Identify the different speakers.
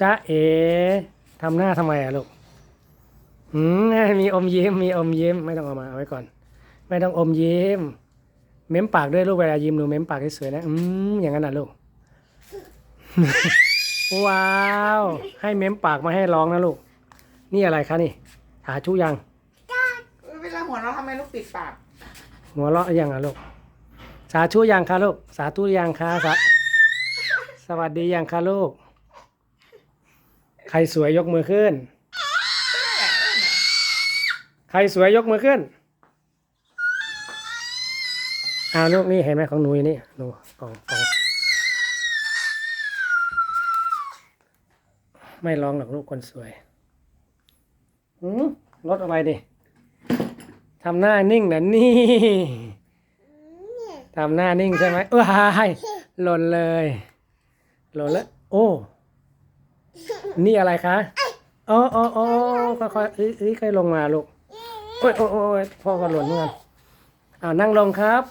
Speaker 1: จ้าเอ๋ทำหน้าทำไมอะลูกอืมมีอมยิ้มมีอมยิ้ม ไม่ต้องเอามาเอาไว้ก่อน ไม่ต้องอมยิ้ม เม้มปากด้วยลูกเวลายิ้มหนูเม้มปากให้สวยนะ อืมอย่างนั้นน่ะลูก ว้าว ให้เม้มปากมาให้ร้องนะลูก นี่อะไรคะนี่ หาชูยัง
Speaker 2: เวลาหัวเราะทำไมลูกปิดปาก
Speaker 1: หัวเราะยังอะลูก สาธุยังคะลูก สาธุยังคะสาสวัสดียังคะลูก ใครสวยยกมือขึ้น ใครสวยยกมือขึ้นอ้าวลูกนี่เห็นไหมของหนูอยู่นี่หนูกองกล่องไม่ร้องหรอกลูกคนสวยหืมรถอะไรดิทำหน้านิ่งนะนี่ทำหน้านิ่งใช่ไหมว้ายหล่นเลย หล่นแล้ว โอ้ นี่อะไรคะอ๋ออ๋ออ๋อค่อยๆเอ้ยเอ้ยค่อยลงมาลูกโอ้ยโอ้ยโอ้พ่อก็หล่นเหมือนกันอ้าวนั่งลงครับ